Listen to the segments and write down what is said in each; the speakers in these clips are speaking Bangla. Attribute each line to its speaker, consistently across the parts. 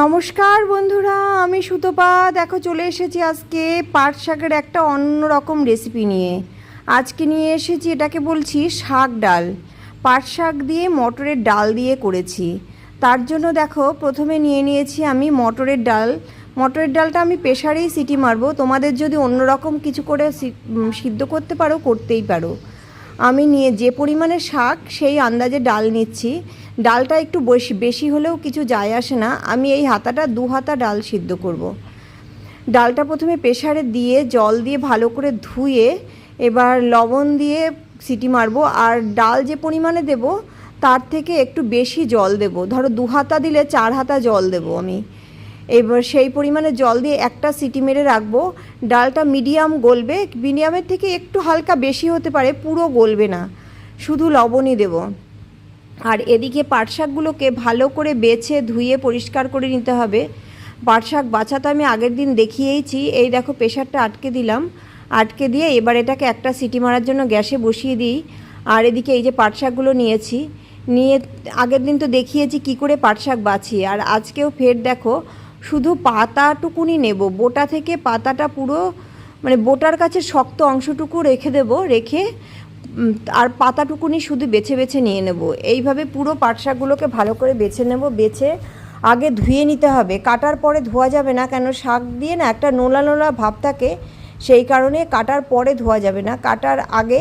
Speaker 1: নমস্কার বন্ধুরা, আমি সুতপা। দেখো, চলে এসেছি আজকে পাট শাকের একটা অন্যরকম রেসিপি নিয়ে। আজকে নিয়ে এসেছি, এটাকে বলছি শাক ডাল। পাট শাক দিয়ে মটরের ডাল দিয়ে করেছি। তার জন্য দেখো, প্রথমে নিয়ে নিয়েছি আমি মটরের ডাল। মটরের ডালটা আমি প্রেশারেই সিটি মারবো। তোমাদের যদি অন্যরকম কিছু করে সিদ্ধ করতে পারো, করতেই পারো। আমি নিয়ে যে পরিমাণে শাক, সেই আন্দাজে ডাল নিচ্ছি। ডালটা একটু বেশি বেশি হলেও কিছু যায় আসে না। আমি এই হাতাটা, দু হাতা ডাল সিদ্ধ করব। ডালটা প্রথমে প্রেশারে দিয়ে, জল দিয়ে ভালো করে ধুয়ে, এবার লবণ দিয়ে সিটি মারবো। আর ডাল যে পরিমাণে দেব, তার থেকে একটু বেশি জল দেব। ধরো দু হাতা দিলে চার হাতা জল দেব আমি। এবার সেই পরিমাণে জল দিয়ে একটা সিটি মেরে রাখব। ডালটা মিডিয়াম গলবে, মিডিয়ামের থেকে একটু হালকা বেশি হতে পারে, পুরো গলবে না। শুধু লবণই দেব। আর এদিকে পাট শাকগুলোকে ভালো করে বেছে ধুয়ে পরিষ্কার করে নিতে হবে। পাট শাক বাছা তো আমি আগের দিন দেখিয়েইছি। এই দেখো প্রেশারটা আটকে দিলাম। আটকে দিয়ে এবার এটাকে একটা সিটি মারার জন্য গ্যাসে বসিয়ে দিই। আর এদিকে এই যে পাট শাকগুলো নিয়েছি, নিয়ে আগের দিন তো দেখিয়েছি কি করে পাট শাক বাছি। আর আজকেও ফের দেখো শুধু পাতাটুকুনি নেব, বোটা থেকে পাতাটা পুরো মানে বোটার কাছে শক্ত অংশটুকু রেখে দেব, রেখে আর পাতাটুকুনি শুধু বেছে বেছে নিয়ে নেব। এইভাবে পুরো শাকগুলোকে ভালো করে বেছে নেব, বেছে আগে ধুয়ে নিতে হবে। কাটার পরে ধোয়া যাবে না কেন, শাক দিয়ে না একটা নোলা নোলা ভাব থাকে, সেই কারণে কাটার পরে ধোয়া যাবে না। কাটার আগে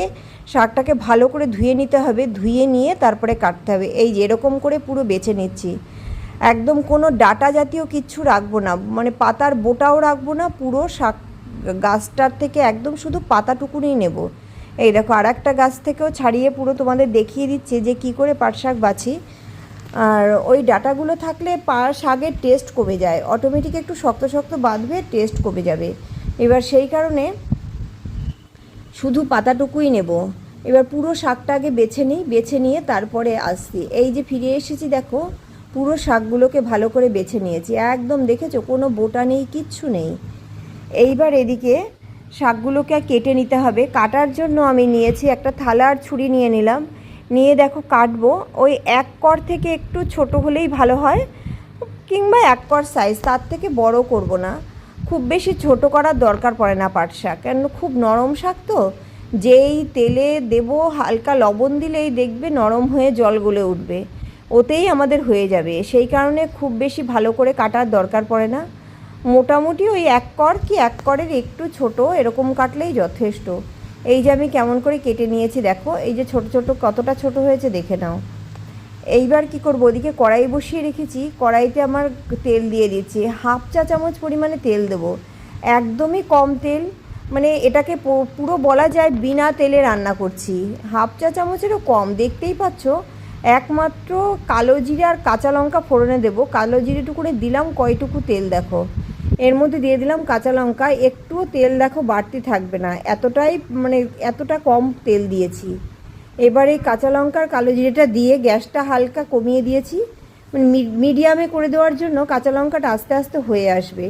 Speaker 1: শাকটাকে ভালো করে ধুয়ে নিতে হবে, ধুয়ে নিয়ে তারপরে কাটতে হবে। এই যে এরকম করে পুরো বেছে নিচ্ছি। একদম কোনো ডাটা জাতীয় কিচ্ছু রাখব না। মানে পাতার বোটাও রাখব না, পুরো শাক, গাছটার থেকে একদম শুধু পাতাটুকুনি নেব। এই দেখো আর একটা গাছ থেকেও ছাড়িয়ে পুরো তোমাদের দেখিয়ে দিচ্ছে যে কি করে পাট শাক বাছি। আর ওই ডাটাগুলো থাকলে পা, শাকের টেস্ট কমে যায়। অটোমেটিক একটু শক্ত শক্ত বাঁধবে টেস্ট কমে যাবে। এবার সেই কারণে শুধু পাতাটুকুই নেব। এবার পুরো শাকটা আগে বেছে নিই, বেছে নিয়ে তারপরে আসছি। এই যে ফিরে এসেছি, দেখো পুরো শাকগুলোকে ভালো করে বেছে নিয়েছি। একদম দেখেছ, কোনো বোটা নেই, কিচ্ছু নেই। এইবার এদিকে শাকগুলোকে কেটে নিতে হবে। কাটার জন্য আমি নিয়েছি একটা থালা আর ছুরি নিয়ে নিলাম। নিয়ে দেখো কাটবো। ওই এক কর থেকে একটু ছোট হলেই ভালো হয়, কিংবা এক কর সাইজ তার থেকে বড় করব না। খুব বেশি ছোট করার দরকার পড়ে না পাট শাক কেন খুব নরম শাক তো। যেই তেলে দেব হালকা লবণ দিলেই দেখবে নরম হয়ে জল গলে উঠবে। ওতেই আমাদের হয়ে যাবে। সেই কারণে খুব বেশি ভালো করে কাটার দরকার পড়ে না। মোটামুটি ওই এক কর কি এক করের একটু ছোট, এরকম কাটলেই যথেষ্ট। এই যে আমি কেমন করে কেটে নিয়েছি, দেখো, এই যে ছোট ছোট কতটা ছোট হয়েছে দেখে নাও। এইবার কি করব, ওদিকে কড়াই বসিয়ে রেখেছি, কড়াইতে আমার তেল দিয়ে দিচ্ছি। হাফ চা চামচ পরিমাণে তেল দেবো। একদমই কম তেল মানে এটাকে পুরো বলা যায় বিনা তেলে রান্না করছি। হাফ চা চামচেরও কম, দেখতেই পাচ্ছ? একমাত্র কালো জিরে আর কাঁচা লঙ্কা ফোড়নে দেবো। কালো জিরেটুকুনে দিলাম কয়টুকু তেল, দেখো। এর মধ্যে দিয়ে দিলাম কাঁচা লঙ্কা। একটুও তেল, দেখো, বাড়তি থাকবে না। এতটাই মানে এতটা কম তেল দিয়েছি। এবার এই কাঁচা লঙ্কার কালো জিরেটা দিয়ে গ্যাসটা হালকা কমিয়ে দিয়েছি। মানে মিডিয়ামে করে দেওয়ার জন্য কাঁচা লঙ্কাটা আস্তে আস্তে হয়ে আসবে।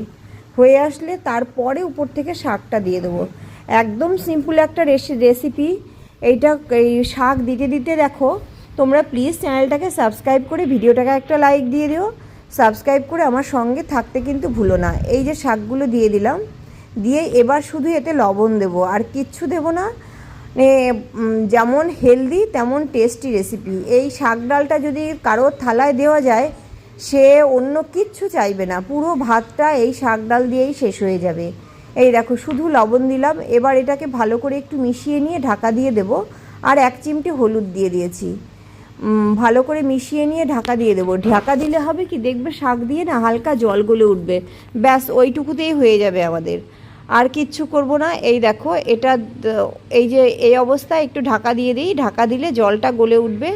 Speaker 1: হয়ে আসলে তারপরে উপর থেকে শাকটা দিয়ে দেবো। একদম সিম্পল একটা রেসি রেসিপি এইটা, এই শাক দিতে দিতে, দেখো তোমরা প্লিজ চ্যানেলটাকে সাবস্ক্রাইব করে ভিডিওটাকে একটা লাইক দিয়ে দিও। সাবস্ক্রাইব করে আমার সঙ্গে থাকতে কিন্তু ভুলো না। এই যে শাকগুলো দিয়ে দিলাম, দিয়ে এবার শুধু এতে লবণ দেবো। আর কিচ্ছু দেবো না। যেমন হেলদি তেমন টেস্টি রেসিপি এই শাক ডালটা যদি কারোর থালায় দেওয়া যায়, সে অন্য কিচ্ছু চাইবে না। পুরো ভাতটা এই শাক ডাল দিয়েই শেষ হয়ে যাবে। এই দেখো, শুধু লবণ দিলাম। এবার এটাকে ভালো করে একটু মিশিয়ে নিয়ে ঢাকা দিয়ে দেবো। আর এক চিমটি হলুদ দিয়ে দিয়েছি। ভালো করে মিশিয়ে নিয়ে ঢাকা দিয়ে দেবো। ঢাকা দিলে হবে কি, দেখবে শাক দিয়ে না হালকা জল গলে উঠবে। ব্যাস, ওইটুকুতেই হয়ে যাবে আমাদের। আর কিচ্ছু করব না। এই দেখো, এটা এই যে, এই অবস্থায় একটু ঢাকা দিয়ে দিই। ঢাকা দিলে জলটা গলে উঠবে।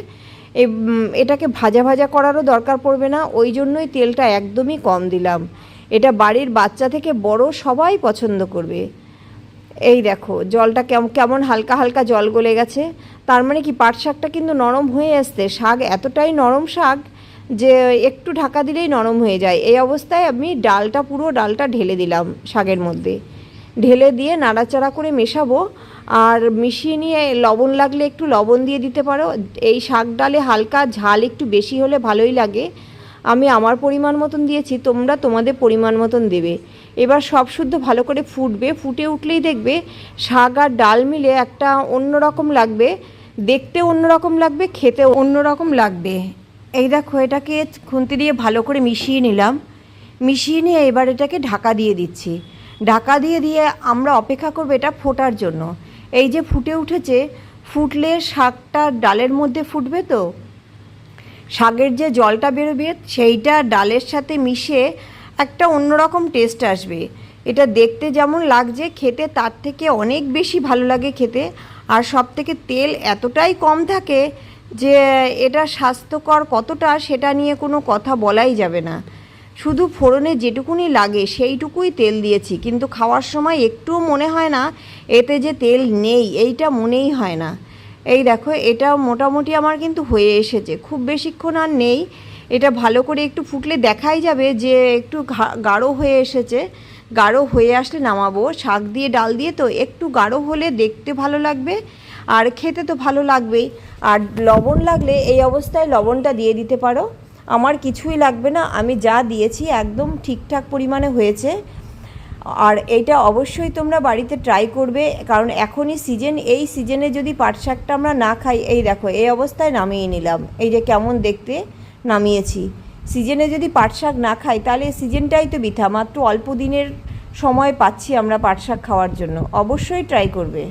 Speaker 1: এটাকে ভাজা ভাজা করারও দরকার পড়বে না। ওই জন্যই তেলটা একদমই কম দিলাম। এটা বাড়ির বাচ্চা থেকে বড় সবাই পছন্দ করবে। এই দেখো, জলটা কেমন কেমন হালকা হালকা জল গলে গেছে। তার মানে কি পাট শাকটা কিন্তু নরম হয়ে আসছে। শাক এতটাই নরম শাক যে একটু ঢাকা দিলেই নরম হয়ে যায়। এই অবস্থায় আমি ডালটা, পুরো ডালটা ঢেলে দিলাম শাকের মধ্যে। ঢেলে দিয়ে নাড়াচাড়া করে মেশাবো। আর মিশিয়ে নিয়ে লবণ লাগলে একটু লবণ দিয়ে দিতে পারো। এই শাক ডালে হালকা ঝাল একটু বেশি হলে ভালোই লাগে। আমি আমার পরিমাণ মতন দিয়েছি, তোমরা তোমাদের পরিমাণ মতন দেবে। এবার সব শুদ্ধ ভালো করে ফুটবে, ফুটে উঠলেই দেখবে শাক আর ডাল মিলে একটা অন্যরকম লাগবে, দেখতে অন্যরকম লাগবে খেতে অন্যরকম লাগবে। এই দেখো, এটাকে খুন্তি দিয়ে ভালো করে মিশিয়ে নিলাম। মিশিয়ে নিয়ে এবার এটাকে ঢাকা দিয়ে দিচ্ছি। ঢাকা দিয়ে দিয়ে আমরা অপেক্ষা করব এটা ফোটার জন্য। এই যে ফুটে উঠেছে, ফুটলে শাকটা ডালের মধ্যে ফুটবে তো? শাকের যে জলটা বেরোবে, সেইটা ডালের সাথে মিশে একটা অন্যরকম টেস্ট আসবে। এটা দেখতে যেমন লাগছে, খেতে তার থেকে অনেক বেশি ভালো লাগে খেতে। আর সব থেকে তেল এতটাই কম থাকে যে, এটা স্বাস্থ্যকর কতটা সেটা নিয়ে কোনো কথা বলাই যাবে না। শুধু ফোড়নে যেটুকুনি লাগে, সেইটুকুই তেল দিয়েছি। কিন্তু খাওয়ার সময় একটুও মনে হয় না, এতে যে তেল নেই, এইটা মনেই হয় না। এই দেখো, এটা মোটামুটি আমার কিন্তু হয়ে এসেছে। খুব বেশিক্ষণ আর নেই। এটা ভালো করে একটু ফুটলে দেখাই যাবে যে একটু গাঢ় হয়ে এসেছে। গাঢ় হয়ে আসলে নামাবো। শাক দিয়ে, ডাল দিয়ে তো একটু গাঢ় হলে দেখতে ভালো লাগবে আর খেতে তো ভালো লাগবেই। আর লবণ লাগলে এই অবস্থায় লবণটা দিয়ে দিতে পারো। আমার কিছুই লাগবে না। আমি যা দিয়েছি একদম ঠিকঠাক পরিমাণে হয়েছে। আর এটা অবশ্যই তোমরা বাড়িতে ট্রাই করবে, কারণ এখনই সিজন এই সিজনে যদি পাট শাকটা আমরা না খাই, এই দেখো, এই অবস্থায় নামিয়ে নিলাম। এই যে কেমন দেখতে, নামিয়েছি। সিজনে যদি পাট শাক না খাই, তাহলে সিজনটাই তো বৃথা, মাত্র অল্প দিনের সময় পাচ্ছি আমরা পাট শাক খাওয়ার জন্য। অবশ্যই ট্রাই করবে।